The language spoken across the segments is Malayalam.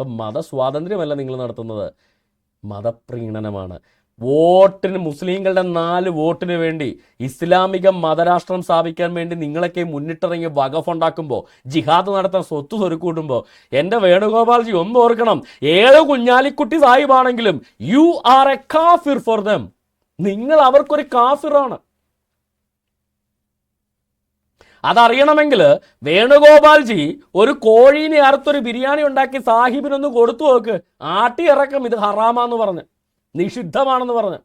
ഇപ്പം മതസ്വാതന്ത്ര്യമല്ല നിങ്ങൾ നടത്തുന്നത്. മതപ്രീണനമാണ്. വോട്ടിന് മുസ്ലിങ്ങളുടെ നാല് വോട്ടിന് വേണ്ടി ഇസ്ലാമിക മതരാഷ്ട്രം സ്ഥാപിക്കാൻ വേണ്ടി നിങ്ങളൊക്കെ മുന്നിട്ടിറങ്ങി വകഫ് ഉണ്ടാക്കുമ്പോൾ ജിഹാദ് നടത്താൻ സ്വത്ത് സ്വരുക്കൂട്ടുമ്പോൾ എന്റെ വേണുഗോപാൽജി ഒന്ന് ഓർക്കണം. ഏത് കുഞ്ഞാലിക്കുട്ടി സാഹിബാണെങ്കിലും യു ആർ എ കാഫിർ ഫോർ ദം നിങ്ങൾ അവർക്കൊരു കാഫിറാണ് അതറിയണമെങ്കിൽ വേണുഗോപാൽജി ഒരു കോഴീനെ അറുത്തൊരു ബിരിയാണി ഉണ്ടാക്കി സാഹിബിനൊന്ന് കൊടുത്തു നോക്ക്. ആട്ടി ഇറക്കം ഇത് ഹറാമാന്ന് പറഞ്ഞ്. നിഷിദ്ധമാണെന്ന് പറഞ്ഞ്.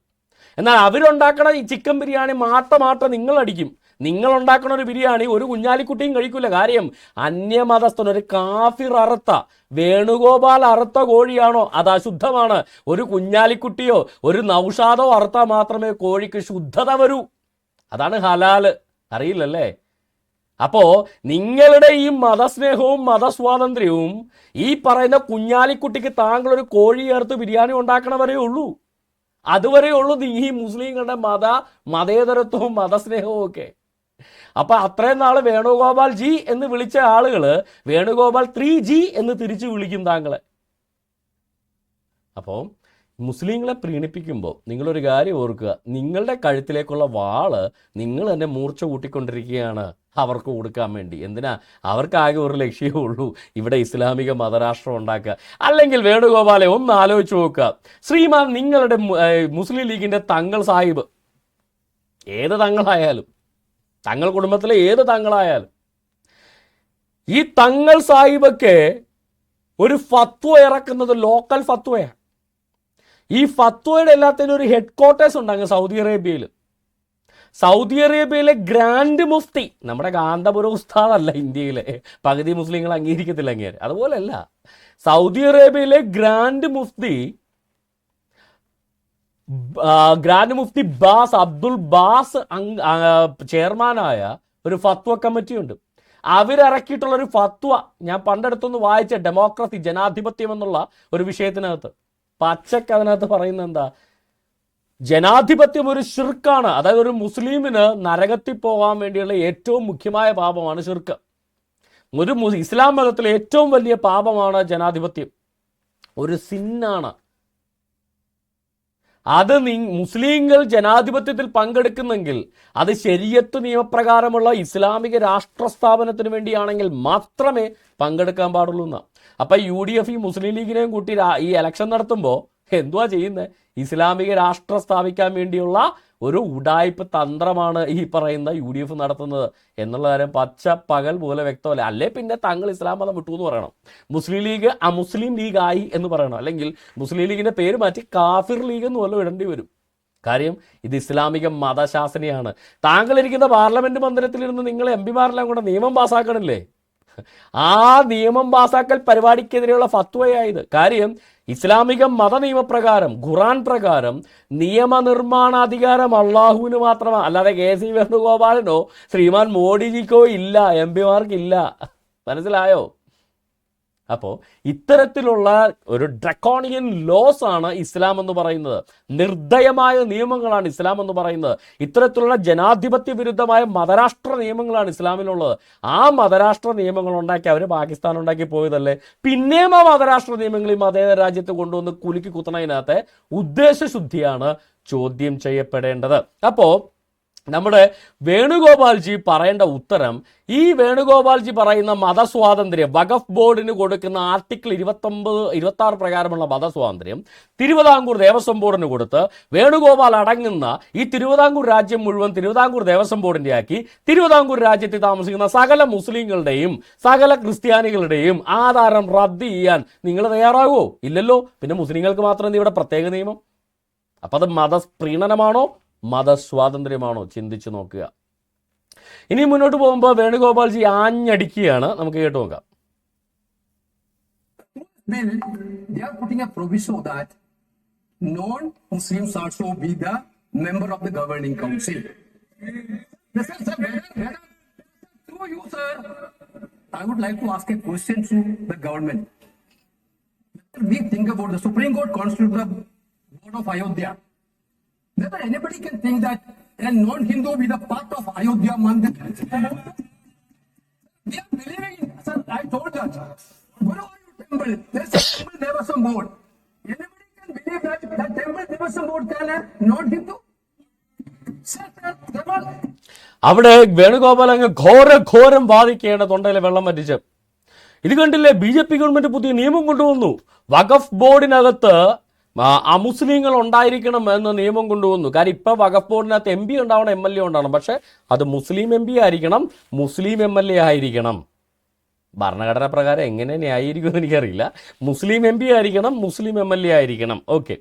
എന്നാൽ അവരുണ്ടാക്കണ ഈ ചിക്കൻ ബിരിയാണി മാട്ട മാട്ട നിങ്ങളടിക്കും. നിങ്ങളുണ്ടാക്കണ ഒരു ബിരിയാണി ഒരു കുഞ്ഞാലിക്കുട്ടിയും കഴിക്കൂല. കാര്യം അന്യമതസ്ഥൻ ഒരു കാഫിർ അറുത്ത വേണുഗോപാൽ അറുത്ത കോഴിയാണോ? അത് അശുദ്ധമാണ്. ഒരു കുഞ്ഞാലിക്കുട്ടിയോ ഒരു നൗഷാദോ അറുത്താൽ മാത്രമേ കോഴിക്ക് ശുദ്ധത വരൂ. അതാണ് ഹലാൽ. അറിയില്ലല്ലേ? അപ്പോ നിങ്ങളുടെ ഈ മതസ്നേഹവും മതസ്വാതന്ത്ര്യവും ഈ പറയുന്ന കുഞ്ഞാലിക്കുട്ടിക്ക് താങ്കൾ ഒരു കോഴി ചേർത്ത് ബിരിയാണി ഉണ്ടാക്കണവരേ ഉള്ളൂ. അതുവരെ ഉള്ളൂ ഈ മുസ്ലിങ്ങളുടെ മത മതേതരത്വവും മതസ്നേഹവും ഒക്കെ. അപ്പൊ അത്രയും നാൾ വേണുഗോപാൽ ജി എന്ന് വിളിച്ച ആളുകൾ വേണുഗോപാൽ ത്രീ ജി എന്ന് തിരിച്ചു വിളിക്കും താങ്കളെ. അപ്പോൾ മുസ്ലിങ്ങളെ പ്രീണിപ്പിക്കുമ്പോൾ നിങ്ങളൊരു കാര്യം ഓർക്കുക. നിങ്ങളുടെ കഴുത്തിലേക്കുള്ള വാൾ നിങ്ങൾ തന്നെ മൂർച്ച കൂട്ടിക്കൊണ്ടിരിക്കുകയാണ്. അവർക്ക് കൊടുക്കാൻ വേണ്ടി. എന്തിനാ? അവർക്കാകെ ഒരു ലക്ഷ്യമേ ഉള്ളൂ ഇവിടെ ഇസ്ലാമിക മതരാഷ്ട്രം ഉണ്ടാക്കുക. അല്ലെങ്കിൽ വേണുഗോപാലെ ഒന്ന് ആലോചിച്ച് നോക്കുക. ശ്രീമാൻ നിങ്ങളുടെ മുസ്ലിം ലീഗിന്റെ തങ്ങൾ സാഹിബ്. ഏത് തങ്ങളായാലും. തങ്ങൾ കുടുംബത്തിലെ ഏത് തങ്ങളായാലും. ഈ തങ്ങൾ സാഹിബൊക്കെ ഒരു ഫത്വ ഇറക്കുന്നത് ലോക്കൽ ഫത്വയാണ്. ഈ ഫത്വയുടെ എല്ലാത്തിനും ഒരു ഹെഡ് ക്വാർട്ടേഴ്സ് ഉണ്ട് അങ്ങ് സൗദി അറേബ്യയിൽ സൗദി അറേബ്യയിലെ ഗ്രാൻഡ് മുഫ്തി. നമ്മുടെ കാന്തപുര ഉസ്താദല്ല ഇന്ത്യയിലെ. പകുതി മുസ്ലിങ്ങൾ അംഗീകരിക്കത്തില്ല അങ്ങേര് അതുപോലെയല്ല സൗദി അറേബ്യയിലെ grand Mufti grand Mufti Baz Abdul Baz ചെയർമാനായ ഒരു ഫത്വ കമ്മിറ്റിയുണ്ട്. അവരിറക്കിയിട്ടുള്ള ഒരു ഫത്വ ഞാൻ പണ്ടെടുത്തൊന്ന് വായിച്ച ഡെമോക്രസി ജനാധിപത്യം എന്നുള്ള ഒരു വിഷയത്തിനകത്ത്. പച്ചക്ക് അതിനകത്ത് പറയുന്നത് എന്താ? ജനാധിപത്യം ഒരു ഷിർക്കാണ് അതായത് ഒരു മുസ്ലിമിന് നരകത്തിൽ പോകാൻ വേണ്ടിയുള്ള ഏറ്റവും മുഖ്യമായ പാപമാണ് ഷിർക്ക് ഒരു ഇസ്ലാം മതത്തിലെ ഏറ്റവും വലിയ പാപമാണ് ജനാധിപത്യം. ഒരു സിന്നാണ്. അത് നീ മുസ്ലിങ്ങൾ ജനാധിപത്യത്തിൽ പങ്കെടുക്കുന്നെങ്കിൽ അത് ശരിയത്ത് നിയമപ്രകാരമുള്ള ഇസ്ലാമിക രാഷ്ട്ര സ്ഥാപനത്തിന് വേണ്ടിയാണെങ്കിൽ മാത്രമേ പങ്കെടുക്കാൻ പാടുള്ളൂ എന്നാ അപ്പൊ യു ഡി എഫ് ഈ മുസ്ലിം ലീഗിനെയും കൂട്ടി ഈ ഇലക്ഷൻ നടത്തുമ്പോൾ എന്തുവാ ചെയ്യുന്നത് ഇസ്ലാമിക രാഷ്ട്രം സ്ഥാപിക്കാൻ വേണ്ടിയുള്ള ഒരു ഉടായ്പ തന്ത്രമാണ് ഈ പറയുന്ന യു ഡി എഫ് നടത്തുന്നത് എന്നുള്ള കാര്യം പച്ച പകൽ പോലെ വ്യക്തമല്ല. അല്ലേ പിന്നെ തങ്ങൾ ഇസ്ലാം മതം വിട്ടു എന്ന് പറയണം. മുസ്ലിം ലീഗ് അമുസ്ലിം ലീഗ് ആയി എന്ന് പറയണം. അല്ലെങ്കിൽ മുസ്ലിം ലീഗിന്റെ പേര് മാറ്റി കാഫിർ ലീഗ് എന്ന് വല്ലതും ഇടേണ്ടി വരും. കാര്യം ഇത് ഇസ്ലാമിക മതശാസനയാണ്. താങ്കൾ ഇരിക്കുന്ന പാർലമെന്റ് മന്ദിരത്തിൽ മന്ദിരത്തിലിരുന്ന് നിങ്ങൾ എം പിമാരെല്ലാം കൂടെ നിയമം പാസ്സാക്കണില്ലേ? ആ നിയമം പാസാക്കൽ പരിപാടിക്കെതിരെയുള്ള ഫത്വയായത്. കാര്യം ഇസ്ലാമിക മത നിയമപ്രകാരം ഖുറാൻ പ്രകാരം നിയമനിർമ്മാണാധികാരം അള്ളാഹുവിന് മാത്രമാണ് അല്ലാതെ കെ സി വേണുഗോപാലനോ ശ്രീമാൻ മോഡിജിക്കോ ഇല്ല എം പിമാർക്കില്ല. മനസ്സിലായോ? അപ്പോൾ ഇത്തരത്തിലുള്ള ഒരു ഡ്രക്കോണിയൻ ലോസ് ആണ് ഇസ്ലാം എന്ന് പറയുന്നത്. നിർദ്ദയമായ നിയമങ്ങളാണ് ഇസ്ലാം എന്ന് പറയുന്നത്. ഇത്തരത്തിലുള്ള ജനാധിപത്യ വിരുദ്ധമായ മതരാഷ്ട്ര നിയമങ്ങളാണ് ഇസ്ലാമിലുള്ളത്. ആ മതരാഷ്ട്ര നിയമങ്ങൾ ഉണ്ടാക്കി അവർ പാകിസ്ഥാൻ ഉണ്ടാക്കി പോയതല്ലേ? പിന്നെയും ആ മതരാഷ്ട്ര നിയമങ്ങൾ ഈ മതേതര രാജ്യത്ത് കൊണ്ടുവന്ന് കുലുക്കി കുത്തണതിനകത്തെ ഉദ്ദേശശുദ്ധിയാണ് ചോദ്യം ചെയ്യപ്പെടേണ്ടത്. അപ്പോൾ നമ്മുടെ വേണുഗോപാൽജി പറയേണ്ട ഉത്തരം ഈ വേണുഗോപാൽജി പറയുന്ന മതസ്വാതന്ത്ര്യം വഖഫ് ബോർഡിന് കൊടുക്കുന്ന ആർട്ടിക്കിൾ ഇരുപത്തൊമ്പത് ഇരുപത്തി ആറ് പ്രകാരമുള്ള മതസ്വാതന്ത്ര്യം തിരുവിതാംകൂർ ദേവസ്വം ബോർഡിന് കൊടുത്ത് വേണുഗോപാൽ അടങ്ങുന്ന ഈ തിരുവിതാംകൂർ രാജ്യം മുഴുവൻ തിരുവിതാംകൂർ ദേവസ്വം ബോർഡിന്റെ ആക്കി തിരുവിതാംകൂർ രാജ്യത്തിൽ താമസിക്കുന്ന സകല മുസ്ലിങ്ങളുടെയും സകല ക്രിസ്ത്യാനികളുടെയും ആധാരം റദ്ദ് ചെയ്യാൻ നിങ്ങൾ തയ്യാറാകുമോ ഇല്ലല്ലോ. പിന്നെ മുസ്ലിങ്ങൾക്ക് മാത്രം ഇവിടെ പ്രത്യേക നിയമം? അപ്പൊ അത് മതപ്രീണനമാണോ മതസ്വാതന്ത്ര്യമാണോ ചിന്തിച്ചു നോക്കുക ഇനി മുന്നോട്ട് പോകുമ്പോൾ വേണുഗോപാൽജി ആഞ്ഞടിക്കുകയാണ് നമുക്ക് കേട്ടു നോക്കാം bill, they are putting a proviso that non-Muslims also be the member of the governing council. Yes, sir, sir, whether, whether, to you, sir, I would like to ask a question to the government. We think about the Supreme Court constituted the board of Ayodhya. Whether anybody can think that a non-Hindu be the part of Ayodhya Mandir. We are believing in, sir, I told that. Guru temple. There's a temple Devasam board. Anybody can believe that that temple Devasam board can a non-Hindu? അവിടെ വേണുഗോപാൽ അങ്ങ് ഘോര ഘോരം ബാധിക്കുകയാണ് തൊണ്ടയിലെ വെള്ളം വറ്റിച്ച് ഇത് കണ്ടില്ലേ ബി ജെ പി ഗവൺമെന്റ് പുതിയ നിയമം കൊണ്ടുവന്നു വഖഫ് ബോർഡിനകത്ത് അമുസ്ലിങ്ങൾ ഉണ്ടായിരിക്കണം എന്ന് നിയമം കൊണ്ടുവന്നു. കാര്യം ഇപ്പൊ വഖഫ് ബോർഡിനകത്ത് എം പി ഉണ്ടാവണം എം എൽ എ ഉണ്ടാവണം. പക്ഷെ അത് മുസ്ലിം എം പി ആയിരിക്കണം മുസ്ലിം എം എൽ എ ആയിരിക്കണം. ഭരണഘടന പ്രകാരം എങ്ങനെ ന്യായീകരിക്കുമെന്ന് എനിക്കറിയില്ല. മുസ്ലിം എം പി ആയിരിക്കണം മുസ്ലിം എം എൽ എ ആയിരിക്കണം. ഓക്കെ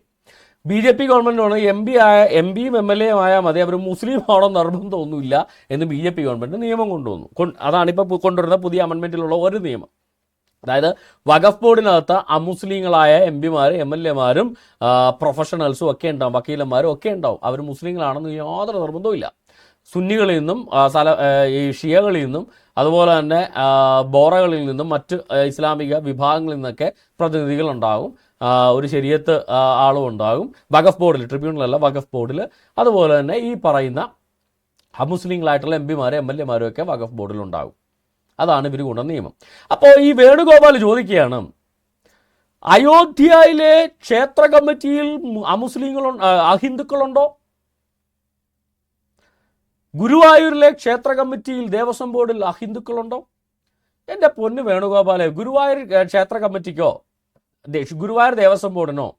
ബി ജെ പി ഗവൺമെന്റാണ് എം പി ആയ എം പിയും എം എൽ എയും ആയാൽ മതി. അവർ മുസ്ലിം ആണോ നിർബന്ധമൊന്നുമില്ല എന്ന് ബി ജെ പി ഗവൺമെന്റ് നിയമം കൊണ്ടുവന്നു. അതാണ് ഇപ്പോൾ കൊണ്ടുവരുന്ന പുതിയ അമെൻമെന്റിലുള്ള ഒരു നിയമം. അതായത് വഖഫ് ബോർഡിനകത്ത് അമുസ്ലിങ്ങളായ എം പിമാർ എം എൽ എമാരും പ്രൊഫഷണൽസും ഒക്കെ ഉണ്ടാവും വക്കീലന്മാരും ഒക്കെ ഉണ്ടാവും. അവർ മുസ്ലിങ്ങളാണെന്ന് യാതൊരു നിർബന്ധവും ഇല്ല. സുന്നികളിൽ നിന്നും സല ഈ ഷിയകളിൽ നിന്നും അതുപോലെ തന്നെ ബോറകളിൽ നിന്നും മറ്റ് ഇസ്ലാമിക വിഭാഗങ്ങളിൽ നിന്നൊക്കെ പ്രതിനിധികൾ ഉണ്ടാകും. ഒരു ശരിയത്ത് ആളും ഉണ്ടാകും. വഖഫ് ബോർഡിൽ ട്രിബ്യൂണലല്ല വഖഫ് ബോർഡിൽ അതുപോലെ തന്നെ ഈ പറയുന്ന അമുസ്ലിങ്ങളായിട്ടുള്ള എം പിമാരും എം എൽ എമാരും ഒക്കെ വഖഫ് ബോർഡിൽ ഉണ്ടാകും. അതാണ് ഇവർ കൊണ്ടുവന്ന നിയമം. അപ്പോൾ ഈ വേണുഗോപാൽ ചോദിക്കുകയാണ് അയോധ്യയിലെ ക്ഷേത്ര കമ്മിറ്റിയിൽ അമുസ്ലിങ്ങൾ അഹിന്ദുക്കളുണ്ടോ? ഗുരുവായൂരിലെ ക്ഷേത്ര കമ്മിറ്റിയിൽ ദേവസ്വം ബോർഡിൽ അഹിന്ദുക്കളുണ്ടോ? എന്റെ പൊന്ന് വേണുഗോപാലെ ഗുരുവായൂർ ക്ഷേത്ര കമ്മിറ്റിക്കോ? ഗുരുവായൂർ ദേവസ്വം ബോർഡിനോ?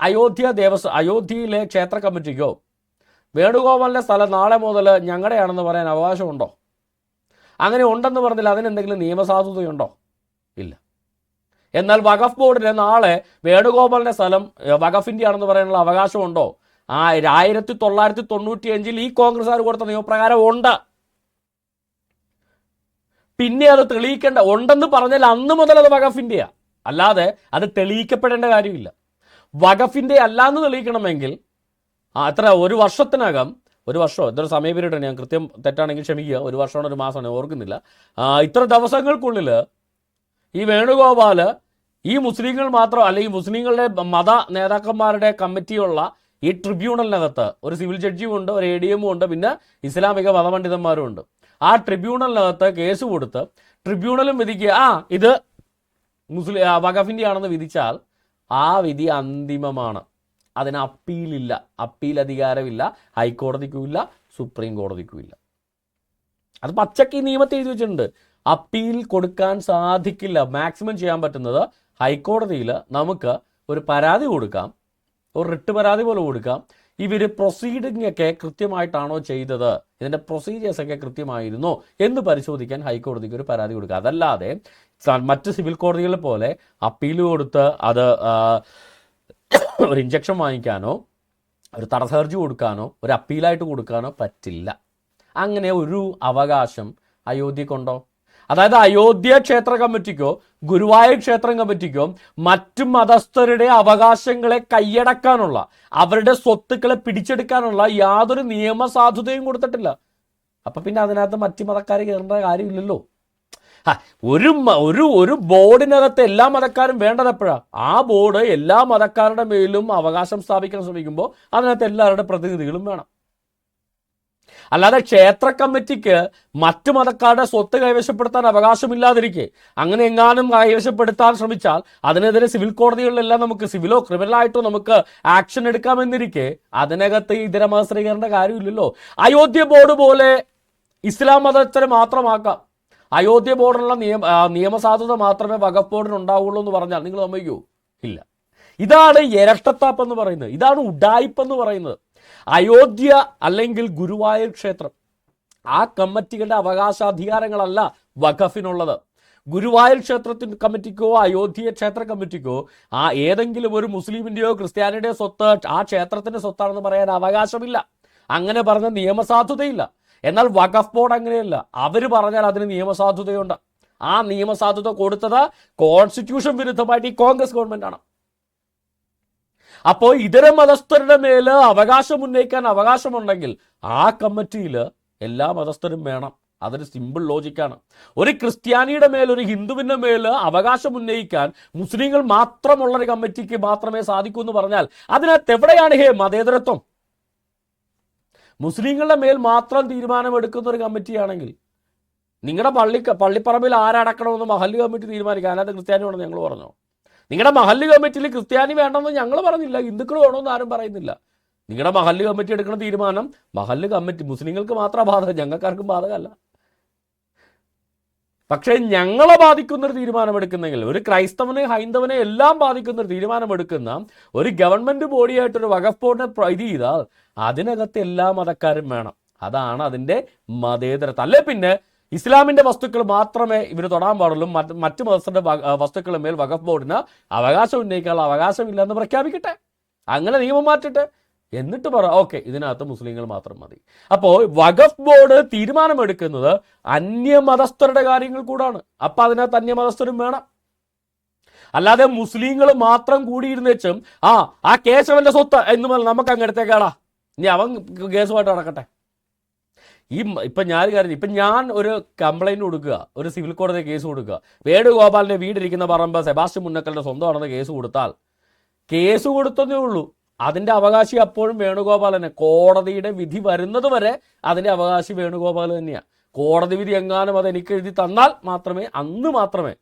അയോധ്യ ദേവസ്വം അയോധ്യയിലെ ക്ഷേത്ര കമ്മിറ്റിക്കോ? വേണുഗോപാലിന്റെ സ്ഥലം നാളെ മുതൽ ഞങ്ങളുടെയാണെന്ന് പറയാൻ അവകാശമുണ്ടോ? അങ്ങനെ ഉണ്ടെന്ന് പറഞ്ഞാൽ അതിനെന്തെങ്കിലും നിയമസാധുതയുണ്ടോ? ഇല്ല. എന്നാൽ വഖഫ് ബോർഡിന് നാളെ വേണുഗോപാലിന്റെ സ്ഥലം വഖഫിന്റെ ആണെന്ന് പറയാനുള്ള അവകാശമുണ്ടോ? ആ ആയിരത്തി തൊള്ളായിരത്തി തൊണ്ണൂറ്റി അഞ്ചിൽ ഈ കോൺഗ്രസ്സുകാർ കൊടുത്ത നിയമപ്രകാരം ഉണ്ട്. പിന്നെ അത് തെളിയിക്കേണ്ട ഉണ്ടെന്ന് പറഞ്ഞാൽ അന്ന് മുതൽ അത് വഖഫിന്റെയാണ് അല്ലാതെ അത് തെളിയിക്കപ്പെടേണ്ട കാര്യമില്ല. വഖഫിന്റെ അല്ലാന്ന് തെളിയിക്കണമെങ്കിൽ അത്ര ഒരു വർഷത്തിനകം ഒരു വർഷമോ ഇതൊരു സമയ പീരീഡാണ് ഞാൻ കൃത്യം തെറ്റാണെങ്കിൽ ക്ഷമിക്കുക. ഒരു വർഷമാണ് ഒരു മാസമാണ്. ഓർക്കുന്നില്ല. ഇത്ര ദിവസങ്ങൾക്കുള്ളിൽ ഈ വേണുഗോപാൽ ഈ മുസ്ലിങ്ങൾ മാത്രം അല്ലെങ്കിൽ മുസ്ലിങ്ങളുടെ മത നേതാക്കന്മാരുടെ കമ്മിറ്റിയുള്ള ഈ ട്രിബ്യൂണലിനകത്ത് ഒരു സിവിൽ ജഡ്ജിയും ഉണ്ട് ഒരു എ ഡി എമ്മും ഉണ്ട് പിന്നെ ഇസ്ലാമിക മതപണ്ഡിതന്മാരും ഉണ്ട്. ആ ട്രിബ്യൂണലിനകത്ത് കേസ് കൊടുത്ത് ട്രിബ്യൂണലും വിധിക്കുക ആ ഇത് മുസ്ലിം വഖഫിന്റെ ആണെന്ന് വിധിച്ചാൽ ആ വിധി അന്തിമമാണ്. അതിന് അപ്പീലില്ല. അപ്പീൽ അധികാരമില്ല ഹൈക്കോടതിക്കുമില്ല. സുപ്രീം കോടതിക്കുമില്ല. അത് പച്ചക്ക് ഈ നിയമത്തെ എഴുതി വെച്ചിട്ടുണ്ട്. അപ്പീൽ കൊടുക്കാൻ സാധിക്കില്ല. മാക്സിമം ചെയ്യാൻ പറ്റുന്നത് ഹൈക്കോടതിയിൽ നമുക്ക് ഒരു പരാതി കൊടുക്കാം. ഒരു റിട്ട് പരാതി പോലെ കൊടുക്കാം. ഇവർ പ്രൊസീഡിംഗ് ഒക്കെ കൃത്യമായിട്ടാണോ ചെയ്തത്? ഇതിന്റെ പ്രൊസീജിയേഴ്സ് ഒക്കെ കൃത്യമായിരുന്നോ എന്ന് പരിശോധിക്കാൻ ഹൈക്കോടതിക്ക് ഒരു പരാതി കൊടുക്കുക അതല്ലാതെ മറ്റ് സിവിൽ കോടതികളെ പോലെ അപ്പീൽ കൊടുത്ത് അത് ഒരു ഇഞ്ചക്ഷൻ വാങ്ങിക്കാനോ ഒരു തടസ്സർജി കൊടുക്കാനോ ഒരു അപ്പീലായിട്ട് കൊടുക്കാനോ പറ്റില്ല. അങ്ങനെ ഒരു അവകാശം അയോധ്യക്കുണ്ടോ അതായത് അയോധ്യ ക്ഷേത്ര കമ്മിറ്റിക്കോ ഗുരുവായൂർ ക്ഷേത്രം കമ്മിറ്റിക്കോ മറ്റു മതസ്ഥരുടെ അവകാശങ്ങളെ കൈയടക്കാനുള്ള അവരുടെ സ്വത്തുക്കളെ പിടിച്ചെടുക്കാനുള്ള യാതൊരു നിയമസാധുതയും കൊടുത്തിട്ടില്ല. അപ്പൊ പിന്നെ അതിനകത്ത് മറ്റു മതക്കാരെ കയറേണ്ട കാര്യമില്ലല്ലോ. ഒരു ഒരു ഒരു ബോർഡിനകത്ത് എല്ലാ മതക്കാരും വേണ്ടത് എപ്പോഴാ? ആ ബോർഡ് എല്ലാ മതക്കാരുടെ മേലും അവകാശം സ്ഥാപിക്കാൻ ശ്രമിക്കുമ്പോൾ അതിനകത്ത് എല്ലാവരുടെ പ്രതിനിധികളും വേണം. അല്ലാതെ ക്ഷേത്ര കമ്മിറ്റിക്ക് മറ്റു മതക്കാരുടെ സ്വത്ത് കൈവശപ്പെടുത്താൻ അവകാശമില്ലാതിരിക്കെ അങ്ങനെ എങ്ങാനും കൈവശപ്പെടുത്താൻ ശ്രമിച്ചാൽ അതിനെതിരെ സിവിൽ കോടതികളിലെല്ലാം നമുക്ക് സിവിലോ ക്രിമിനലോ ആയിട്ടോ നമുക്ക് ആക്ഷൻ എടുക്കാമെന്നിരിക്കെ അതിനകത്ത് ഇതര മതസ്ഥീകരണ കാര്യമില്ലല്ലോ. അയോധ്യ ബോർഡ് പോലെ ഇസ്ലാം മതത്തിന് മാത്രമാക്കാം. അയോധ്യ ബോർഡിനുള്ള നിയമ നിയമസാധുത മാത്രമേ വഖഫ് ബോർഡിന് ഉണ്ടാവുള്ളൂ എന്ന് പറഞ്ഞാൽ നിങ്ങൾ സമ്മതിക്കൂ? ഇല്ല. ഇതാണ് ഇരട്ടത്താപ്പ് എന്ന് പറയുന്നത്. ഇതാണ് ഉഡായിപ്പ് എന്ന് പറയുന്നത്. അയോധ്യ അല്ലെങ്കിൽ ഗുരുവായൂർ ക്ഷേത്രം ആ കമ്മിറ്റികളുടെ അവകാശാധികാരങ്ങളല്ല വഖഫിനുള്ളത്. ഗുരുവായൂർ ക്ഷേത്രത്തിന് കമ്മിറ്റിക്കോ അയോധ്യ ക്ഷേത്ര കമ്മിറ്റിക്കോ ആ ഏതെങ്കിലും ഒരു മുസ്ലിമിന്റെയോ ക്രിസ്ത്യാനിയുടെയോ സ്വത്ത് ആ ക്ഷേത്രത്തിന്റെ സ്വത്താണെന്ന് പറയാൻ അവകാശമില്ല. അങ്ങനെ പറഞ്ഞ നിയമസാധുതയില്ല. എന്നാൽ വഖഫ് ബോർഡ് അങ്ങനെയല്ല. അവർ പറഞ്ഞാൽ അതിന് നിയമസാധുതയുണ്ട്. ആ നിയമസാധുത കൊടുത്തത് കോൺസ്റ്റിറ്റ്യൂഷൻ വിരുദ്ധമായിട്ട് ഈ കോൺഗ്രസ് ഗവൺമെന്റ് ആണ്. അപ്പോൾ ഇതര മതസ്ഥരുടെ മേൽ അവകാശം ഉന്നയിക്കാൻ അവകാശമുണ്ടെങ്കിൽ ആ കമ്മിറ്റിയിൽ എല്ലാ മതസ്ഥരും വേണം. അതൊരു സിമ്പിൾ ലോജിക്കാണ് ഒരു ക്രിസ്ത്യാനിയുടെ മേൽ ഒരു ഹിന്ദുവിന്റെ മേൽ അവകാശം ഉന്നയിക്കാൻ മുസ്ലിങ്ങൾ മാത്രമുള്ള ഒരു കമ്മിറ്റിക്ക് മാത്രമേ സാധിക്കൂ എന്ന് പറഞ്ഞാൽ അതിനകത്ത് എവിടെയാണ് ഹേ മതേതരത്വം? മുസ്ലിങ്ങളുടെ മേൽ മാത്രം തീരുമാനമെടുക്കുന്ന ഒരു കമ്മിറ്റിയാണെങ്കിൽ നിങ്ങളുടെ പള്ളി പള്ളിപ്പറമ്പിൽ ആരടക്കണമെന്ന് മഹല്ല് കമ്മിറ്റി തീരുമാനിക്കുക അതിനകത്ത് ക്രിസ്ത്യാനി വേണമെന്ന് ഞങ്ങൾ പറഞ്ഞു? നിങ്ങളുടെ മഹല്ല് കമ്മിറ്റിയിൽ ക്രിസ്ത്യാനി വേണമെന്ന് ഞങ്ങൾ പറഞ്ഞില്ല ഹിന്ദുക്കൾ വേണമെന്ന് ആരും പറയുന്നില്ല. നിങ്ങളുടെ മഹല്ല് കമ്മിറ്റി എടുക്കുന്ന തീരുമാനം മഹല്ല് കമ്മിറ്റി മുസ്ലിങ്ങൾക്ക് മാത്രം ബാധകം ഞങ്ങൾക്കാർക്കും ബാധകമല്ല പക്ഷേ ഞങ്ങളെ ബാധിക്കുന്ന ഒരു തീരുമാനമെടുക്കുന്നെങ്കിൽ ഒരു ക്രൈസ്തവനെ ഹൈന്ദവനെ എല്ലാം ബാധിക്കുന്ന ഒരു തീരുമാനമെടുക്കുന്ന ഒരു ഗവൺമെന്റ് ബോഡിയായിട്ടൊരു വഖഫ് ബോർഡിനെ ഇത് ചെയ്താൽ അതിനകത്ത് എല്ലാ മതക്കാരും വേണം. അതാണ് അതിന്റെ മതേതരത്വം അല്ലെ പിന്നെ ഇസ്ലാമിന്റെ വസ്തുക്കൾ മാത്രമേ ഇവർ തൊടാൻ പാടുള്ളൂ. മറ്റ് മതസ്ഥരുടെ വ- വസ്തുക്കളുടെ മേൽ വഖഫ് ബോർഡിന് അവകാശം ഉന്നയിക്കാനുള്ള അവകാശമില്ല എന്ന് പ്രഖ്യാപിക്കട്ടെ. അങ്ങനെ നിയമം മാറ്റട്ടെ. എന്നിട്ട് പറ ഓക്കെ ഇതിനകത്ത് മുസ്ലിങ്ങൾ മാത്രം മതി. അപ്പോൾ വഖഫ് ബോർഡ് തീരുമാനമെടുക്കുന്നത് അന്യമതസ്ഥരുടെ കാര്യങ്ങൾ കൂടാണ്. അപ്പം അതിനകത്ത് അന്യമതസ്ഥരും വേണം. അല്ലാതെ മുസ്ലിങ്ങൾ മാത്രം കൂടിയിരുന്നേച്ചും ആ ആ കേശവന്റെ സ്വത്ത് എന്ന് പറഞ്ഞാൽ നമുക്ക് അങ്ങ് എടുത്തേക്കാടാ ഇനി അവൻ കേസുമായിട്ട് നടക്കട്ടെ. ഈ ഇപ്പം ഞാൻ കാര്യം ഇപ്പം ഞാൻ ഒരു കംപ്ലൈന്റ് കൊടുക്കുക ഒരു സിവിൽ കോടതി കേസ് കൊടുക്കുക. വേണുഗോപാലിന്റെ വീടിരിക്കുന്ന പറമ്പ് സെബാസ്റ്റ്യൻ മുന്നക്കലിന്റെ സ്വന്തമാണെന്ന് കേസ് കൊടുത്താൽ കേസ് കൊടുത്തതേ ഉള്ളൂ. അതിന്റെ അവകാശി അപ്പോഴും വേണുഗോപാലനെ. കോടതിയുടെ വിധി വരുന്നത് വരെ അതിന്റെ അവകാശി വേണുഗോപാൽ തന്നെയാണ് കോടതി വിധി എങ്ങാനും അത് എനിക്ക് എഴുതി തന്നാൽ മാത്രമേ അന്ന് മാത്രമേ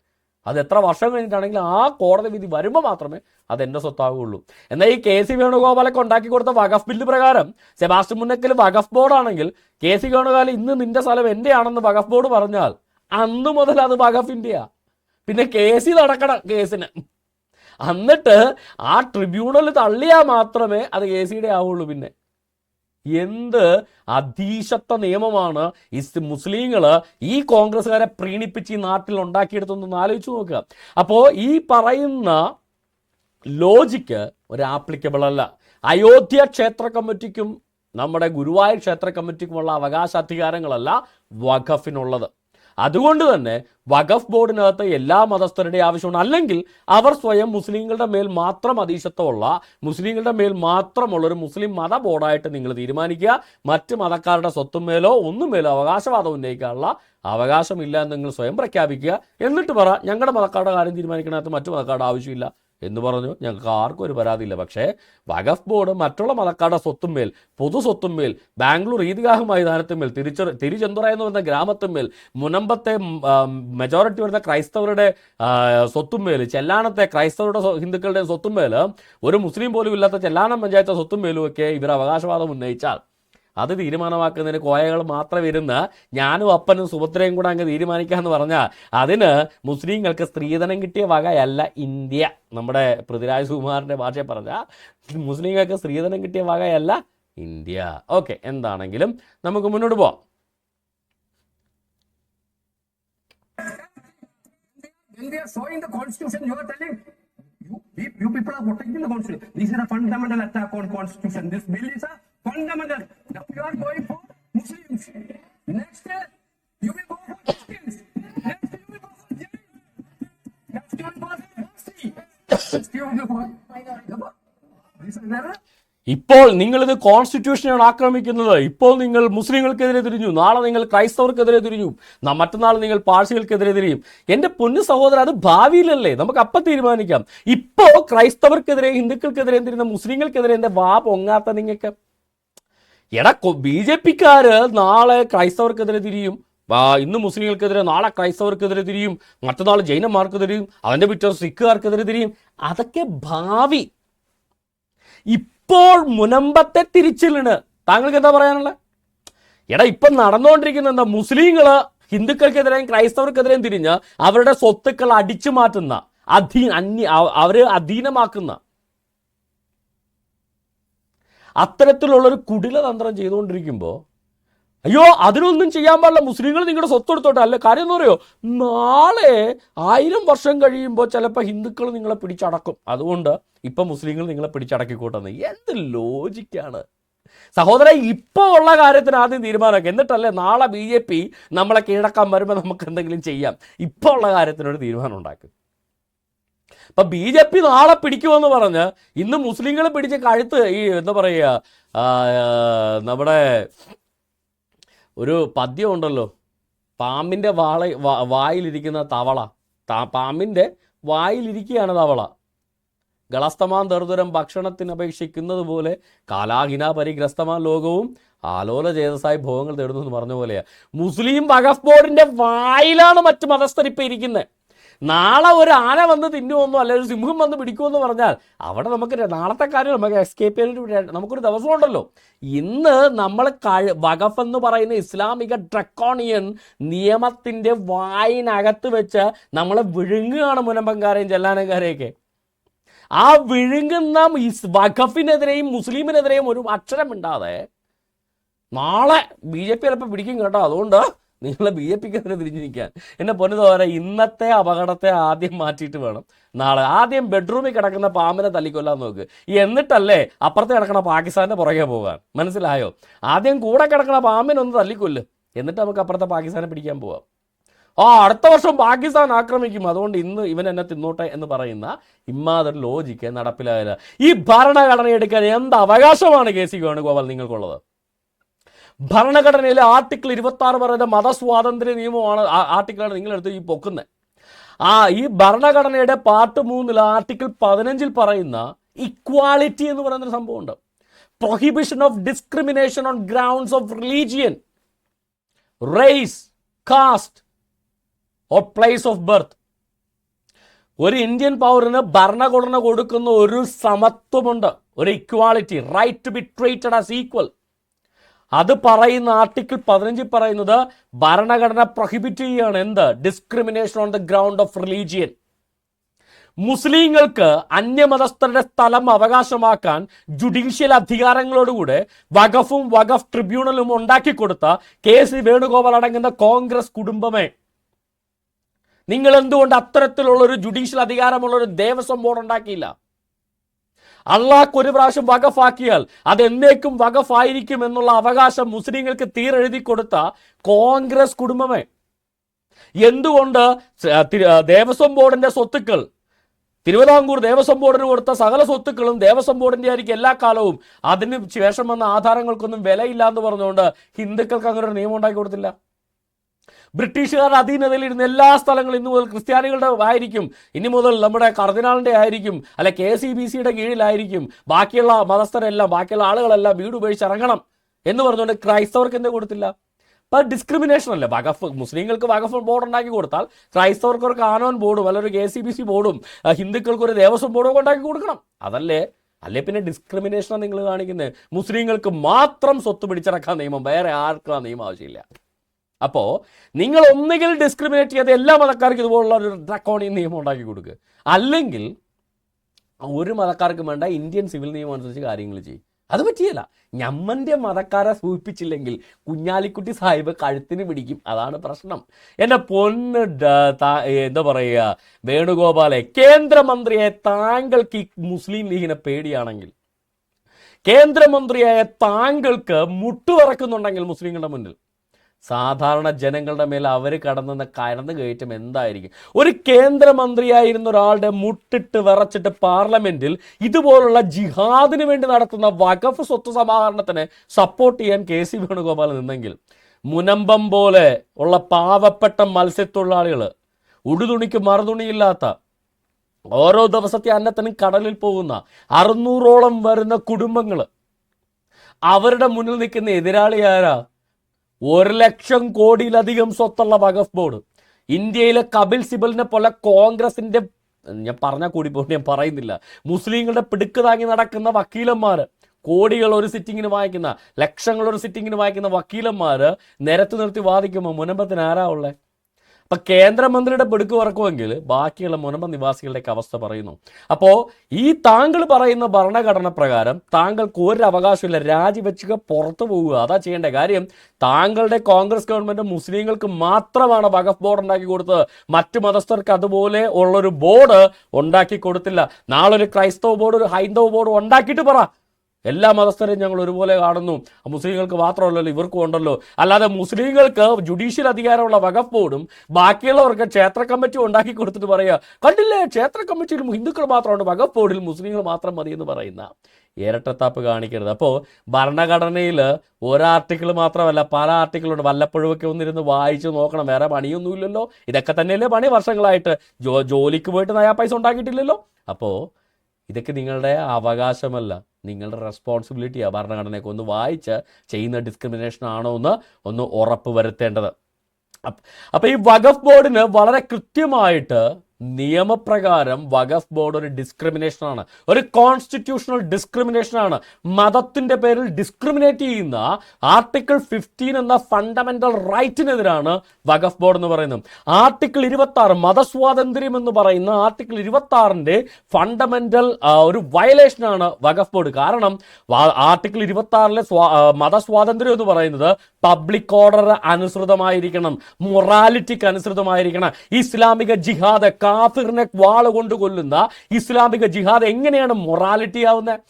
അത് എത്ര വർഷം കഴിഞ്ഞിട്ടാണെങ്കിലും ആ കോടതി വിധി വരുമ്പോൾ മാത്രമേ അത് എന്റെ സ്വത്താവുകയുള്ളൂ. എന്നാൽ ഈ കെ സി വേണുഗോപാലൊക്കെ ഉണ്ടാക്കി കൊടുത്ത വഖഫ് ബില്ല് പ്രകാരം സെബാസ്റ്റ്യൻ മുന്നക്കൽ വഖഫ് ബോർഡാണെങ്കിൽ കെ സി വേണുഗോപാൽ ഇന്ന് നിന്റെ സ്ഥലം എന്റെ ആണെന്ന് വഖഫ് ബോർഡ് പറഞ്ഞാൽ അന്ന് മുതൽ അത് വഖഫിന്റെയാ പിന്നെ കേസ് നടക്കണം കേസിന്. എന്നിട്ട് ആ ട്രിബ്യൂണൽ തള്ളിയാൽ മാത്രമേ അത് കെ സിയുടെ ആവുള്ളൂ പിന്നെ. എന്ത് അധീശത്വ നിയമമാണ് ഈ മുസ്ലിങ്ങൾ ഈ കോൺഗ്രസ്സുകാരെ പ്രീണിപ്പിച്ച് ഈ നാട്ടിൽ ഉണ്ടാക്കിയെടുത്തൊന്ന് ആലോചിച്ച് നോക്കുക. അപ്പോൾ ഈ പറയുന്ന ലോജിക്ക് ഒരു ആപ്ലിക്കബിൾ അല്ല. അയോധ്യ ക്ഷേത്ര കമ്മിറ്റിക്കും നമ്മുടെ ഗുരുവായൂർ ക്ഷേത്ര കമ്മിറ്റിക്കുമുള്ള അവകാശാധികാരങ്ങളല്ല വഖഫിനുള്ളത്. അതുകൊണ്ട് തന്നെ വഖഫ് ബോർഡിനകത്ത് എല്ലാ മതസ്ഥരുടെ ആവശ്യമാണ് അല്ലെങ്കിൽ അവർ സ്വയം മുസ്ലിങ്ങളുടെ മേൽ മാത്രം അതീശത്വമുള്ള മുസ്ലിങ്ങളുടെ മേൽ മാത്രമുള്ള ഒരു മുസ്ലിം മത ബോർഡായിട്ട് നിങ്ങൾ തീരുമാനിക്കുക. മറ്റ് മതക്കാരുടെ സ്വത്തും മേലോ ഒന്നും മേലോ അവകാശവാദം ഉന്നയിക്കാനുള്ള അവകാശമില്ല എന്ന് നിങ്ങൾ സ്വയം പ്രഖ്യാപിക്കുക. എന്നിട്ട് പറ ഞങ്ങളുടെ മതക്കാരുടെ കാര്യം തീരുമാനിക്കണത് മറ്റു മതക്കാരുടെ ആവശ്യമില്ല. എന്ന് പറഞ്ഞു. ഞങ്ങൾക്ക് ആർക്കും ഒരു പരാതിയില്ല. പക്ഷേ വഖഫ് ബോർഡ് മറ്റുള്ള മതക്കാരുടെ സ്വത്തും മേൽ പൊതു സ്വത്തും മേൽ ബാംഗ്ലൂർ ഈദ്ഗാഹ് മൈതാനത്തുമേൽ തിരിച്ച തിരുചെന്തുറ എന്ന് പറയുന്ന ഗ്രാമത്തുമേൽ മുനമ്പത്തെ മെജോറിറ്റി വരുന്ന ക്രൈസ്തവരുടെ സ്വത്തും മേൽ ചെല്ലാനത്തെ ക്രൈസ്തവരുടെ ഹിന്ദുക്കളുടെ സ്വത്തും മേൽ ഒരു മുസ്ലിം പോലും ഇല്ലാത്ത ചെല്ലാനം പഞ്ചായത്ത് സ്വത്തും മേലും ഒക്കെ ഇവർ അവകാശവാദം ഉന്നയിച്ചാൽ അത് തീരുമാനമാക്കുന്നതിന് കോയകൾ മാത്രം ഇരുന്ന ഞാനും അപ്പനും സുഭദ്രയും കൂടെ അങ്ങ് തീരുമാനിക്കുക എന്ന് പറഞ്ഞാൽ അതിന് മുസ്ലിങ്ങൾക്ക് സ്ത്രീധനം കിട്ടിയ വകയല്ല ഇന്ത്യ നമ്മുടെ പൃഥ്വിരാജ് സുകുമാറിന്റെ ഭാഷയിൽ പറഞ്ഞാൽ മുസ്ലിങ്ങൾക്ക് സ്ത്രീധനം കിട്ടിയ വകയല്ല ഇന്ത്യ ഓക്കെ എന്താണെങ്കിലും നമുക്ക് മുന്നോട്ട് പോവാം India they are showing the constitution, you are you, you, people are protecting the constitution. This is a fundamental attack on constitution. This bill is a fundamental. Now you are going for Muslims. Next, uh, you will go for Christians. Next, you will go for Jews. Next, you will go for Parsi. Next, you will go for. This is never. ഇപ്പോൾ നിങ്ങളിത് കോൺസ്റ്റിറ്റ്യൂഷനാണ് ആക്രമിക്കുന്നത്. ഇപ്പോൾ നിങ്ങൾ മുസ്ലിങ്ങൾക്കെതിരെ തിരിഞ്ഞു. നാളെ നിങ്ങൾ ക്രൈസ്തവർക്കെതിരെ തിരിഞ്ഞു. മറ്റന്നാൾ നിങ്ങൾ പാഴ്സികൾക്കെതിരെ തിരിയും. എന്റെ പൊന്നു സഹോദരൻ അത് ഭാവിയിലല്ലേ? നമുക്ക് അപ്പം തീരുമാനിക്കാം. ഇപ്പോൾ ക്രൈസ്തവർക്കെതിരെ ഹിന്ദുക്കൾക്കെതിരെ തിരിയുന്ന മുസ്ലിങ്ങൾക്കെതിരെ എന്റെ വാ പൊങ്ങാത്ത നിങ്ങൾക്ക് എടാ ബി ജെ പിക്കാര് നാളെ ക്രൈസ്തവർക്കെതിരെ തിരിയും. ഇന്ന് മുസ്ലിങ്ങൾക്കെതിരെ നാളെ ക്രൈസ്തവർക്കെതിരെ തിരിയും. മറ്റന്നാൾ ജൈനന്മാർക്കെതിരെയും തിരിയും. അവന്റെ പിറ്റേ സിഖുകാർക്കെതിരെ തിരിയും. അതൊക്കെ ഭാവി. ഇപ്പോൾ മുനമ്പത്തെ തിരിച്ചിലിന് താങ്കൾക്ക് എന്താ പറയാനുള്ളത്? എടാ ഇപ്പം നടന്നുകൊണ്ടിരിക്കുന്ന എന്താ മുസ്ലിങ്ങൾ ഹിന്ദുക്കൾക്കെതിരെയും ക്രൈസ്തവർക്കെതിരെയും തിരിഞ്ഞ് അവരുടെ സ്വത്തുക്കൾ അടിച്ചു മാറ്റുന്ന അധീ അന്യ അവരെ അധീനമാക്കുന്ന അത്തരത്തിലുള്ളൊരു കുടില തന്ത്രം ചെയ്തുകൊണ്ടിരിക്കുമ്പോൾ അയ്യോ അതിനൊന്നും ചെയ്യാൻ പാടില്ല. മുസ്ലിങ്ങൾ നിങ്ങളുടെ സ്വത്ത് എടുത്തോട്ടെ. അല്ല കാര്യം എന്ന് പറയോ നാളെ ആയിരം വർഷം കഴിയുമ്പോൾ ചിലപ്പോൾ ഹിന്ദുക്കൾ നിങ്ങളെ പിടിച്ചടക്കും. അതുകൊണ്ട് ഇപ്പം മുസ്ലിങ്ങൾ നിങ്ങളെ പിടിച്ചടക്കിക്കോട്ടെന്ന്. എന്ത് ലോജിക്കാണ്? സഹോദര ഇപ്പോൾ ഉള്ള കാര്യത്തിന് ആദ്യം തീരുമാനമാക്കുക എന്നിട്ടല്ലേ നാളെ ബി ജെ പി നമ്മളെ കീഴടക്കാൻ വരുമ്പോൾ നമുക്ക് എന്തെങ്കിലും ചെയ്യാം. ഇപ്പോൾ ഉള്ള കാര്യത്തിനൊരു തീരുമാനം ഉണ്ടാക്കും. അപ്പൊ ബി ജെ പി നാളെ പിടിക്കുമെന്ന് പറഞ്ഞ് ഇന്ന് മുസ്ലിങ്ങൾ പിടിച്ച് കഴുത്ത് ഈ എന്താ പറയുക നമ്മുടെ ഒരു പദ്യം ഉണ്ടല്ലോ. പാമ്പിന്റെ വാള വായിലിരിക്കുന്ന തവള. താ പാമ്പിന്റെ വായിലിരിക്കുകയാണ് തവള. ഗളസ്തമാൻ ദർദുരം ഭക്ഷണത്തിന് അപേക്ഷിക്കുന്നത് പോലെ കാലാഹിന പരിഗ്രസ്തമാൻ ലോകവും ആലോല ചേതസായി ഭോഗങ്ങൾ തേടുന്നു എന്ന് പറഞ്ഞ പോലെയാണ് മുസ്ലിം വഖഫ് ബോർഡിന്റെ വായിലാണ് മറ്റ് മതസ്ഥരിപ്പം ഇരിക്കുന്നത് നാളെ ഒരു ആന വന്ന് തിന്നുമെന്നോ അല്ലെ ഒരു സിംഹം വന്ന് പിടിക്കുമെന്ന് പറഞ്ഞാൽ അവിടെ നമുക്ക് നാളത്തെ കാര്യം നമുക്ക് എസ്കേപ്പ് ചെയ്യാൻ നമുക്കൊരു ദിവസം ഉണ്ടല്ലോ. ഇന്ന് നമ്മൾ കഴി വഖഫ് എന്ന് പറയുന്ന ഇസ്ലാമിക ഡ്രക്കോണിയൻ നിയമത്തിന്റെ വായിനകത്ത് വെച്ച് നമ്മളെ വിഴുങ്ങുകയാണ് മുനമ്പങ്കാരെയും ചെല്ലാനക്കാരെയൊക്കെ ആ വിഴുങ്ങുന്ന വഖഫിനെതിരെയും മുസ്ലിമിനെതിരെയും ഒരു അക്ഷരം മിണ്ടാതെ നാളെ ബി ജെ പി ചിലപ്പോൾ പിടിക്കും കേട്ടോ. അതുകൊണ്ട് നിങ്ങൾ ബി ജെ പിക്ക് എതിരെ തിരിഞ്ഞിരിക്കാൻ. എന്നെ പൊന്നുതോരെ ഇന്നത്തെ അപകടത്തെ ആദ്യം മാറ്റിയിട്ട് വേണം. നാളെ ആദ്യം ബെഡ്റൂമിൽ കിടക്കുന്ന പാമ്പിനെ തല്ലിക്കൊല്ലാൻ നോക്ക്. എന്നിട്ടല്ലേ അപ്പുറത്ത് കിടക്കണ പാകിസ്ഥാന്റെ പുറകെ പോകാൻ. മനസ്സിലായോ? ആദ്യം കൂടെ കിടക്കണ പാമ്പിനെ ഒന്ന് തല്ലിക്കൊല്ല്. എന്നിട്ട് നമുക്ക് അപ്പുറത്തെ പാകിസ്ഥാനെ പിടിക്കാൻ പോവാം. ആ അടുത്ത വർഷം പാകിസ്ഥാൻ ആക്രമിക്കും. അതുകൊണ്ട് ഇന്ന് ഇവൻ എന്നെ തിന്നോട്ടെ എന്ന് പറയുന്ന ഇമ്മാതൊരു ലോജിക്ക് നടപ്പിലായില്ല ഈ ഭരണഘടന എടുക്കാൻ എന്ത് അവകാശമാണ് കെ സി വേണുഗോപാൽ നിങ്ങൾക്കുള്ളത്? ഭരണഘടനയിലെ ആർട്ടിക്കിൾ ഇരുപത്തി ആറ് പറയുന്ന മതസ്വാതന്ത്ര്യ നിയമമാണ് ആർട്ടിക്കിളാണ് നിങ്ങളെടുത്ത് ഈ പൊക്കുന്നത് ആ ഈ ഭരണഘടനയുടെ പാർട്ട് മൂന്നിൽ ആർട്ടിക്കിൾ പതിനഞ്ചിൽ പറയുന്ന ഇക്വാളിറ്റി എന്ന് പറയുന്ന സംഭവമുണ്ട്. Prohibition of discrimination on grounds of religion race caste or place of birth ഒരു ഇന്ത്യൻ പൗരന് ഭരണഘടന കൊടുക്കുന്ന ഒരു സമത്വമുണ്ട്. ഒരു equality right to be treated as equal അത് പറയുന്ന ആർട്ടിക്കിൾ പതിനഞ്ചിൽ പറയുന്നത് ഭരണഘടന പ്രൊഹിബിറ്റ് ചെയ്യുകയാണ്. എന്ത്? Discrimination on the ground of religion മുസ്ലിങ്ങൾക്ക് അന്യമതസ്ഥരുടെ സ്ഥലം അവകാശമാക്കാൻ ജുഡീഷ്യൽ അധികാരങ്ങളോടുകൂടെ വഖഫും വഖഫ് ട്രിബ്യൂണലും ഉണ്ടാക്കി കൊടുത്ത കെ സി വേണുഗോപാൽ അടങ്ങുന്ന കോൺഗ്രസ് കുടുംബമേ. നിങ്ങൾ എന്തുകൊണ്ട് അത്തരത്തിലുള്ള ഒരു ജുഡീഷ്യൽ അധികാരമുള്ള ഒരു ദേവസ്വം ബോർഡ് ഉണ്ടാക്കിയില്ല? അള്ളാഹ് ഒരു പ്രാവശ്യം വകഫാക്കിയാൽ അത് എന്നേക്കും വകഫായിരിക്കും എന്നുള്ള അവകാശം മുസ്ലിങ്ങൾക്ക് തീരെഴുതി കൊടുത്ത കോൺഗ്രസ് കുടുംബമേ. എന്തുകൊണ്ട് ദേവസ്വം ബോർഡിന്റെ സ്വത്തുക്കൾ തിരുവിതാംകൂർ ദേവസ്വം ബോർഡിന് കൊടുത്ത സകല സ്വത്തുക്കളും ദേവസ്വം ബോർഡിന്റെ ആയിരിക്കും എല്ലാ കാലവും. അതിന് ശേഷം വന്ന ആധാരങ്ങൾക്കൊന്നും വിലയില്ല എന്ന് പറഞ്ഞുകൊണ്ട് ഹിന്ദുക്കൾക്ക് അങ്ങനെ ഒരു നിയമം ഉണ്ടാക്കി കൊടുത്തില്ല. ബ്രിട്ടീഷുകാരുടെ അധീനതയിൽ ഇരുന്ന എല്ലാ സ്ഥലങ്ങളും ഇന്നു മുതൽ ക്രിസ്ത്യാനികളുടെ ആയിരിക്കും. ഇനി മുതൽ നമ്മുടെ കർദിനാളിന്റെ ആയിരിക്കും. അല്ലെ കെ സി ബി സിയുടെ കീഴിലായിരിക്കും. ബാക്കിയുള്ള മതസ്ഥരെല്ലാം ബാക്കിയുള്ള ആളുകളെല്ലാം വീട് ഉപയോഗിച്ച് ഇറങ്ങണം എന്ന് പറഞ്ഞുകൊണ്ട് ക്രൈസ്തവർക്ക് എന്ത് കൊടുത്തില്ല? ഇപ്പൊ ഡിസ്ക്രിമിനേഷൻ അല്ലേ? വകഫ് മുസ്ലിങ്ങൾക്ക് വകഫ് ബോർഡ് ഉണ്ടാക്കി കൊടുത്താൽ ക്രൈസ്തവർക്ക് ഒരു കാനോൻ ബോർഡും അല്ലെങ്കിൽ ഒരു കെ സി ബി സി ബോർഡും ഹിന്ദുക്കൾക്ക് ഒരു ദേവസ്വം ബോർഡും ഉണ്ടാക്കി കൊടുക്കണം. അതല്ലേ? അല്ലെ പിന്നെ ഡിസ്ക്രിമിനേഷനാണ് നിങ്ങൾ കാണിക്കുന്നത് മുസ്ലിങ്ങൾക്ക് മാത്രം സ്വത്ത് പിടിച്ചിറക്കാൻ നിയമം വേറെ ആർക്കും ആ നിയമം ആവശ്യമില്ല. അപ്പോൾ നിങ്ങൾ ഒന്നുകിൽ ഡിസ്ക്രിമിനേറ്റ് ചെയ്യാതെ എല്ലാ മതക്കാർക്കും ഇതുപോലുള്ള ഒരു ഡ്രക്കോണിയൻ നിയമം ഉണ്ടാക്കി കൊടുക്കുക അല്ലെങ്കിൽ ഒരു മതക്കാർക്കും വേണ്ട ഇന്ത്യൻ സിവിൽ നിയമം അനുസരിച്ച് കാര്യങ്ങൾ ചെയ്യും. അത് പറ്റിയല്ല. ഞമ്മന്റെ മതക്കാരെ സൂചിപ്പിച്ചില്ലെങ്കിൽ കുഞ്ഞാലിക്കുട്ടി സാഹിബ് കഴുത്തിന് പിടിക്കും. അതാണ് പ്രശ്നം. എന്റെ പൊന്ന് എന്താ പറയുക വേണുഗോപാലെ കേന്ദ്രമന്ത്രിയെ താങ്കൾക്ക് ഈ മുസ്ലിം ലീഗിനെ പേടിയാണെങ്കിൽ കേന്ദ്രമന്ത്രിയായ താങ്കൾക്ക് മുട്ടുവറക്കുന്നുണ്ടെങ്കിൽ മുസ്ലിങ്ങളുടെ മുന്നിൽ സാധാരണ ജനങ്ങളുടെ മേൽ അവർ കടന്നുന്ന കടന്നു കയറ്റം എന്തായിരിക്കും? ഒരു കേന്ദ്രമന്ത്രിയായിരുന്ന ഒരാളുടെ മുട്ടിട്ട് വിറച്ചിട്ട് പാർലമെന്റിൽ ഇതുപോലുള്ള ജിഹാദിന് വേണ്ടി നടത്തുന്ന വഖഫ് സ്വത്ത് സമാഹരണത്തിന് സപ്പോർട്ട് ചെയ്യാൻ കെ സി വേണുഗോപാൽ നിന്നെങ്കിൽ മുനമ്പം പോലെ ഉള്ള പാവപ്പെട്ട മത്സ്യത്തൊഴിലാളികൾ ഉടുതുണിക്ക് മറുതുണിയില്ലാത്ത ഓരോ ദിവസത്തെ അന്നത്തിനും കടലിൽ പോകുന്ന അറുന്നൂറോളം വരുന്ന കുടുംബങ്ങൾ അവരുടെ മുന്നിൽ നിൽക്കുന്ന എതിരാളി ആരാ? ഒരു ലക്ഷം കോടിയിലധികം സ്വത്തുള്ള വഖഫ് ബോർഡ്. ഇന്ത്യയിലെ കപിൽ സിബലിനെ പോലെ കോൺഗ്രസിന്റെ ഞാൻ പറഞ്ഞാൽ കൂടി പോകും ഞാൻ പറയുന്നില്ല. മുസ്ലിങ്ങളുടെ പിടുക്ക് താങ്ങി നടക്കുന്ന വക്കീലന്മാർ കോടികൾ ഒരു സിറ്റിങ്ങിന് വായിക്കുന്ന ലക്ഷങ്ങൾ ഒരു സിറ്റിങ്ങിന് വായിക്കുന്ന വക്കീലന്മാർ നിരത്തു നിർത്തി വാദിക്കുമ്പോൾ മുനമ്പത്തിന് ആരാ ഉള്ളേ? അപ്പൊ കേന്ദ്രമന്ത്രിയുടെ പെടുക്ക് പറക്കുമെങ്കിൽ ബാക്കിയുള്ള മുനമ്പ നിവാസികളുടെയൊക്കെ അവസ്ഥ പറയുന്നു. അപ്പോ ഈ താങ്കൾ പറയുന്ന ഭരണഘടന പ്രകാരം താങ്കൾക്ക് ഒരു അവകാശമില്ല രാജിവെച്ചുക പുറത്തു പോവുക. അതാ ചെയ്യേണ്ട കാര്യം. താങ്കളുടെ കോൺഗ്രസ് ഗവൺമെന്റ് മുസ്ലിങ്ങൾക്ക് മാത്രമാണ് വഖഫ് ബോർഡ് ഉണ്ടാക്കി കൊടുത്തത്. മറ്റു മതസ്ഥർക്ക് അതുപോലെ ഉള്ളൊരു ബോർഡ് ഉണ്ടാക്കി കൊടുത്തില്ല. നാളെ ഒരു ക്രൈസ്തവ ബോർഡ് ഒരു ഹൈന്ദവ ബോർഡ് ഉണ്ടാക്കിയിട്ട് പറ. എല്ലാ മതസ്ഥരെയും ഞങ്ങൾ ഒരുപോലെ കാണുന്നു. മുസ്ലിങ്ങൾക്ക് മാത്രമല്ലല്ലോ ഇവർക്കും ഉണ്ടല്ലോ. അല്ലാതെ മുസ്ലിങ്ങൾക്ക് ജുഡീഷ്യൽ അധികാരമുള്ള വകഫ് ബോർഡും ബാക്കിയുള്ളവർക്ക് ക്ഷേത്ര കമ്മിറ്റി ഉണ്ടാക്കി കൊടുത്തിട്ട് പറയുക കണ്ടില്ലേ ക്ഷേത്ര കമ്മിറ്റിയിൽ ഹിന്ദുക്കൾ മാത്രമുണ്ട് വകഫ് ബോർഡിൽ മുസ്ലിങ്ങൾ മാത്രം മതി എന്ന് പറയുന്ന ഇരട്ടത്താപ്പ് കാണിക്കരുത്. അപ്പോൾ ഭരണഘടനയിൽ ഒരു ആർട്ടിക്കിൾ മാത്രമല്ല പല ആർട്ടിക്കിളുണ്ട് വല്ലപ്പോഴുമൊക്കെ ഒന്നിരുന്ന് വായിച്ച് നോക്കണം. വേറെ പണിയൊന്നുമില്ലല്ലോ. ഇതൊക്കെ തന്നെയല്ലേ പണി? വർഷങ്ങളായിട്ട് ജോലിക്ക് പോയിട്ട് നയാ പൈസ ഉണ്ടാക്കിയിട്ടില്ലല്ലോ. അപ്പോൾ ഇതൊക്കെ നിങ്ങളുടെ അവകാശമല്ല. നിങ്ങളുടെ റെസ്പോൺസിബിലിറ്റിയാണ് ഭരണഘടനയൊക്കെ ഒന്ന് വായിച്ച് ചെയ്യുന്ന ഡിസ്ക്രിമിനേഷൻ ആണോ എന്ന് ഒന്ന് ഉറപ്പ് വരുത്തേണ്ടത്. അപ്പം ഈ വഖഫ് ബോർഡിന് വളരെ കൃത്യമായിട്ട് നിയമപ്രകാരം വഖഫ് ബോർഡ് ഒരു ഡിസ്ക്രിമിനേഷൻ ആണ് ഒരു കോൺസ്റ്റിറ്റ്യൂഷണൽ ഡിസ്ക്രിമിനേഷൻ ആണ് മതത്തിന്റെ പേരിൽ ഡിസ്ക്രിമിനേറ്റ് ചെയ്യുന്ന ആർട്ടിക്കിൾ ഫിഫ്റ്റീൻ എന്ന ഫണ്ടമെന്റൽ റൈറ്റിനെതിരാണ് വഖഫ് ബോർഡ് എന്ന് പറയുന്നത്. ആർട്ടിക്കിൾ ഇരുപത്തി ആറ് മതസ്വാതന്ത്ര്യം എന്ന് പറയുന്ന ആർട്ടിക്കിൾ ഇരുപത്തി ആറിന്റെ ഫണ്ടമെന്റൽ ഒരു വയലേഷൻ ആണ് വഖഫ് ബോർഡ്. കാരണം ആർട്ടിക്കിൾ ഇരുപത്തി ആറിലെ മതസ്വാതന്ത്ര്യം എന്ന് പറയുന്നത് പബ്ലിക് ഓർഡർ അനുസൃതമായിരിക്കണം മൊറാലിറ്റിക്ക് അനുസൃതമായിരിക്കണം. ഇസ്ലാമിക ജിഹാദ് കാഫിറിനെ വാൾ കൊണ്ട് കൊല്ലുന്ന ഇസ്ലാമിക ജിഹാദ് എങ്ങനെയാണ് മൊറാലിറ്റി ആവുന്നത്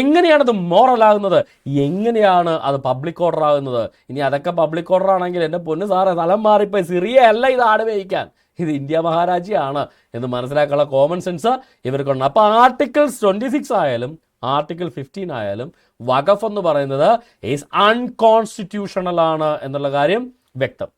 എങ്ങനെയാണ് അത് മോറൽ ആകുന്നത് എങ്ങനെയാണ് അത് പബ്ലിക് ഓർഡർ ആകുന്നത് ഇനി അതൊക്കെ പബ്ലിക് ഓർഡർ ആണെങ്കിൽ എന്റെ പൊന്ന് സാറെ സ്ഥലം മാറിപ്പോയി. സിറിയ അല്ല ഇത് ആട് ഇത് ഇന്ത്യ മഹാരാജ്യമാണ് എന്ന് മനസ്സിലാക്കാനുള്ള കോമൺ സെൻസ് ഇവർക്കുണ്ട്. അപ്പോൾ ആർട്ടിക്കിൾ ട്വന്റി സിക്സ് ആയാലും ആർട്ടിക്കിൾ ഫിഫ്റ്റീൻ ആയാലും വഖഫ് എന്ന് പറയുന്നത് ഈസ് അൺകോൺസ്റ്റിറ്റ്യൂഷണൽ ആണ് എന്നുള്ള കാര്യം വ്യക്തം.